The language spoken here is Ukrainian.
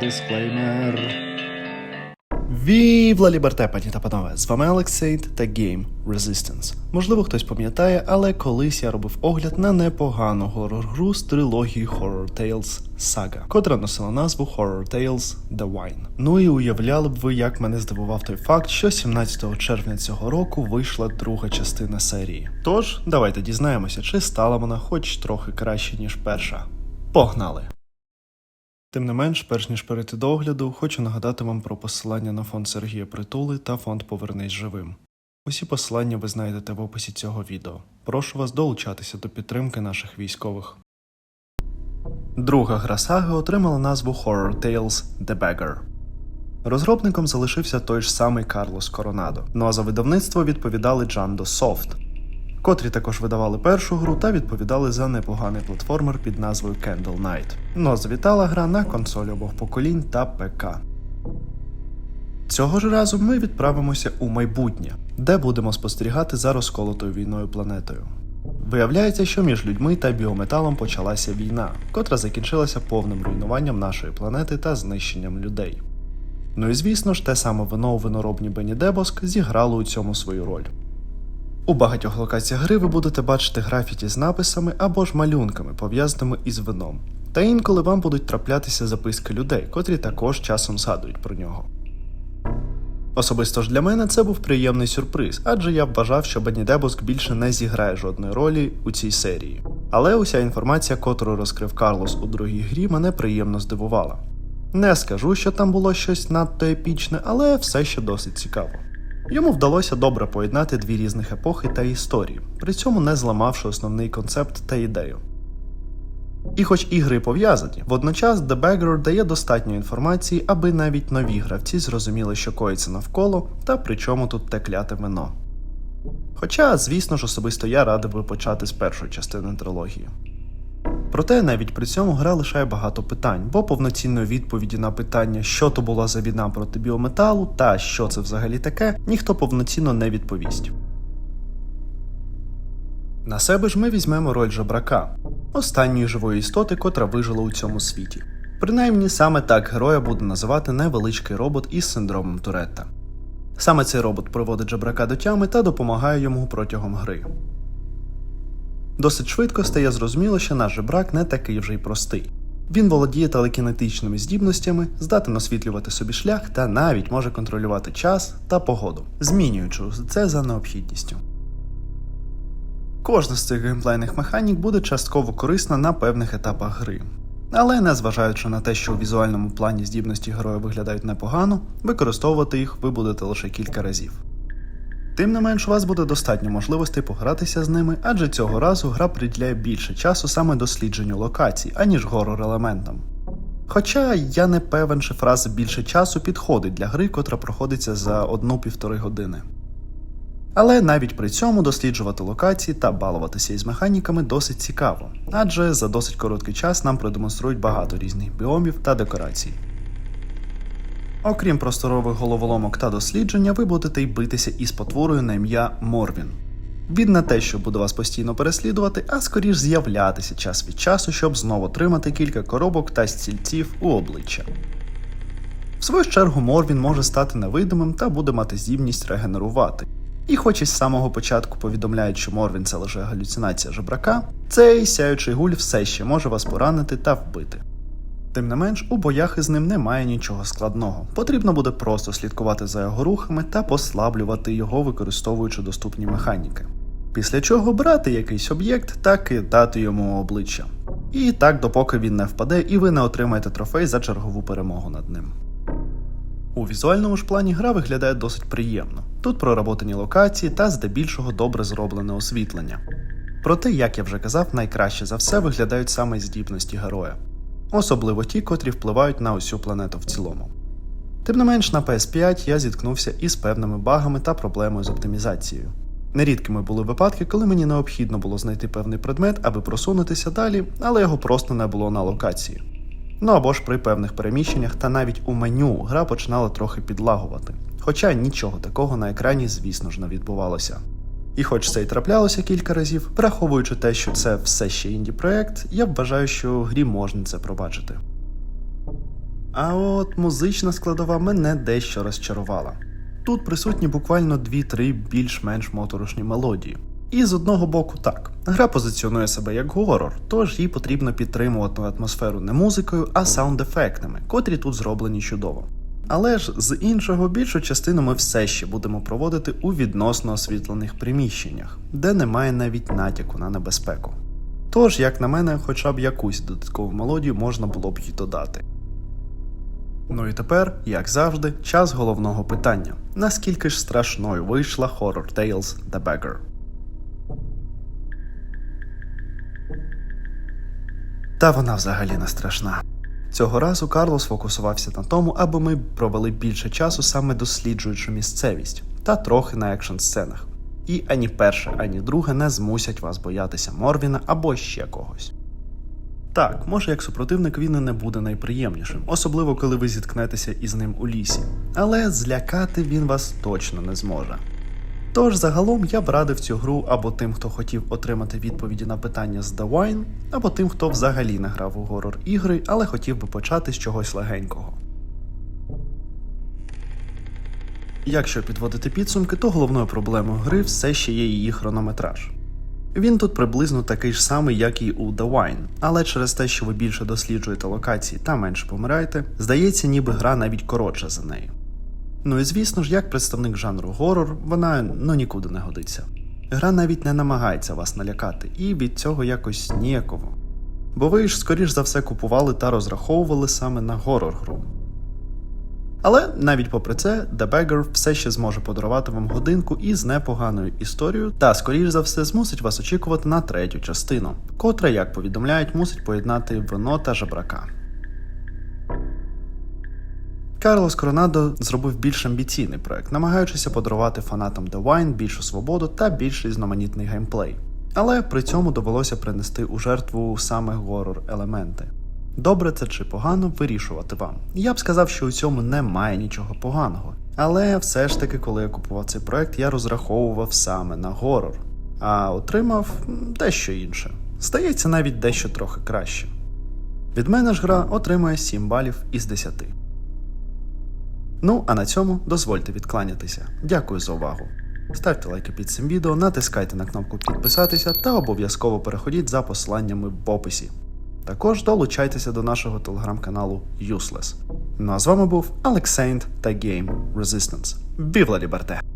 дисклеймер. Вівла Ліберте, пані та панове! З вами Алексейт та Game Resistance. Можливо, хтось пам'ятає, але колись я робив огляд на непогану горор-гру з трилогії Horror Tales Saga, котра носила назву Horror Tales The Wine. Ну і уявляли б ви, як мене здивував той факт, що 17 червня цього року вийшла друга частина серії. Тож, давайте дізнаємося, чи стала вона хоч трохи краще, ніж перша. Погнали! Тим не менш, перш ніж перейти до огляду, хочу нагадати вам про посилання на фонд Сергія Притули та фонд Повернись живим. Усі посилання ви знайдете в описі цього відео. Прошу вас долучатися до підтримки наших військових. Друга гра саги отримала назву Horror Tales The Beggar. Розробником залишився той ж самий Карлос Коронадо. Ну а за видавництво відповідали Jando Soft, котрі також видавали першу гру та відповідали за непоганий платформер під назвою Candle Knight. Но завітала гра на консолі обох поколінь та ПК. Цього ж разу ми відправимося у майбутнє, де будемо спостерігати за розколотою війною планетою. Виявляється, що між людьми та біометалом почалася війна, котра закінчилася повним руйнуванням нашої планети та знищенням людей. Ну і звісно ж, те саме вино у виноробні Бені Дебоск зіграло у цьому свою роль. У багатьох локаціях гри ви будете бачити графіті з написами або ж малюнками, пов'язаними із вином. Та інколи вам будуть траплятися записки людей, котрі також часом згадують про нього. Особисто ж для мене це був приємний сюрприз, адже я вважав, що Бенні Дебоск більше не зіграє жодної ролі у цій серії. Але уся інформація, котру розкрив Карлос у другій грі, мене приємно здивувала. Не скажу, що там було щось надто епічне, але все ще досить цікаво. Йому вдалося добре поєднати дві різних епохи та історії, при цьому не зламавши основний концепт та ідею. І хоч ігри пов'язані, водночас The Beggar дає достатньо інформації, аби навіть нові гравці зрозуміли, що коїться навколо, та при чому тут те кляте вино. Хоча, звісно ж, особисто я радив би почати з першої частини трилогії. Проте навіть при цьому гра лишає багато питань, бо повноцінної відповіді на питання, що то була за війна проти біометалу та що це взагалі таке, ніхто повноцінно не відповість. На себе ж ми візьмемо роль жебрака, останньої живої істоти, котра вижила у цьому світі. Принаймні саме так героя буде називати невеличкий робот із синдромом Туретта. Саме цей робот приводить жебрака до тями та допомагає йому протягом гри. Досить швидко стає зрозуміло, що наш жебрак не такий вже й простий. Він володіє телекінетичними здібностями, здатен освітлювати собі шлях та навіть може контролювати час та погоду, змінюючи це за необхідністю. Кожна з цих геймплейних механік буде частково корисна на певних етапах гри. Але незважаючи на те, що у візуальному плані здібності героя виглядають непогано, використовувати їх ви будете лише кілька разів. Тим не менш, у вас буде достатньо можливостей погратися з ними, адже цього разу гра приділяє більше часу саме дослідженню локацій, аніж горор елементам. Хоча я не певен, чи фраза більше часу підходить для гри, котра проходиться за одну-півтори години. Але навіть при цьому досліджувати локації та балуватися із механіками досить цікаво, адже за досить короткий час нам продемонструють багато різних біомів та декорацій. Окрім просторових головоломок та дослідження, ви будете й битися із потворою на ім'я Морвін. Він не те, що буде вас постійно переслідувати, а скоріш з'являтися час від часу, щоб знову отримати кілька коробок та стільців у обличчя. В свою чергу Морвін може стати невидимим та буде мати здібність регенерувати. І хоч із самого початку повідомляють, що Морвін це лише галюцинація жебрака, цей сяючий гуль все ще може вас поранити та вбити. Тим не менш, у боях із ним немає нічого складного. Потрібно буде просто слідкувати за його рухами та послаблювати його, використовуючи доступні механіки. Після чого брати якийсь об'єкт та кидати йому обличчя. І так, допоки він не впаде, і ви не отримаєте трофей за чергову перемогу над ним. У візуальному ж плані гра виглядає досить приємно. Тут проработані локації та здебільшого добре зроблене освітлення. Проте, як я вже казав, найкраще за все виглядають саме здібності героя особливо ті, котрі впливають на усю планету в цілому. Тим не менш, на PS5 я зіткнувся із певними багами та проблемою з оптимізацією. Нерідкими були випадки, коли мені необхідно було знайти певний предмет, аби просунутися далі, але його просто не було на локації. Ну або ж при певних переміщеннях та навіть у меню гра починала трохи підлагувати. Хоча нічого такого на екрані, звісно ж, не відбувалося. І хоч це й траплялося кілька разів, враховуючи те, що це все ще інді проект, я вважаю, що грі можна це пробачити. А от музична складова мене дещо розчарувала. Тут присутні буквально 2-3 більш-менш моторошні мелодії. І з одного боку так, гра позиціонує себе як горор, тож їй потрібно підтримувати атмосферу не музикою, а саунд-ефектами, котрі тут зроблені чудово. Але ж з іншого більшу частину ми все ще будемо проводити у відносно освітлених приміщеннях, де немає навіть натяку на небезпеку. Тож, як на мене, хоча б якусь додаткову мелодію можна було б їй додати. Ну і тепер, як завжди, час головного питання: наскільки ж страшною вийшла Horror Tales The Beggar? Та вона взагалі не страшна. Цього разу Карлос фокусувався на тому, аби ми провели більше часу саме досліджуючи місцевість та трохи на екшн сценах. І ані перше, ані друге не змусять вас боятися Морвіна або ще когось. Так, може як супротивник він і не буде найприємнішим, особливо коли ви зіткнетеся із ним у лісі, але злякати він вас точно не зможе. Тож загалом я б радив цю гру або тим, хто хотів отримати відповіді на питання з The Wine, або тим, хто взагалі не грав у горор ігри, але хотів би почати з чогось легенького. Якщо підводити підсумки, то головною проблемою гри все ще є її хронометраж. Він тут приблизно такий ж самий, як і у The Wine, але через те, що ви більше досліджуєте локації та менше помираєте, здається, ніби гра навіть коротша за неї. Ну і звісно ж, як представник жанру горор, вона ну нікуди не годиться. Гра навіть не намагається вас налякати, і від цього якось ніяково. Бо ви ж, скоріш за все, купували та розраховували саме на горор гру. Але навіть попри це, The Beggar все ще зможе подарувати вам годинку із непоганою історією, та, скоріш за все, змусить вас очікувати на третю частину, котра, як повідомляють, мусить поєднати вино та жебрака. Карлос Коронадо зробив більш амбіційний проект, намагаючися подарувати фанатам The Wine більшу свободу та більш різноманітний геймплей. Але при цьому довелося принести у жертву саме горор елементи. Добре це чи погано вирішувати вам. Я б сказав, що у цьому немає нічого поганого. Але все ж таки, коли я купував цей проект, я розраховував саме на горор, а отримав дещо інше. Здається, навіть дещо трохи краще. Від мене ж гра отримує 7 балів із 10. Ну, а на цьому дозвольте відкланятися. Дякую за увагу. Ставте лайки під цим відео, натискайте на кнопку підписатися та обов'язково переходіть за посиланнями в описі. Також долучайтеся до нашого телеграм-каналу Useless. Ну а з вами був Алексейнт та Game Resistance. Бівла Liberté!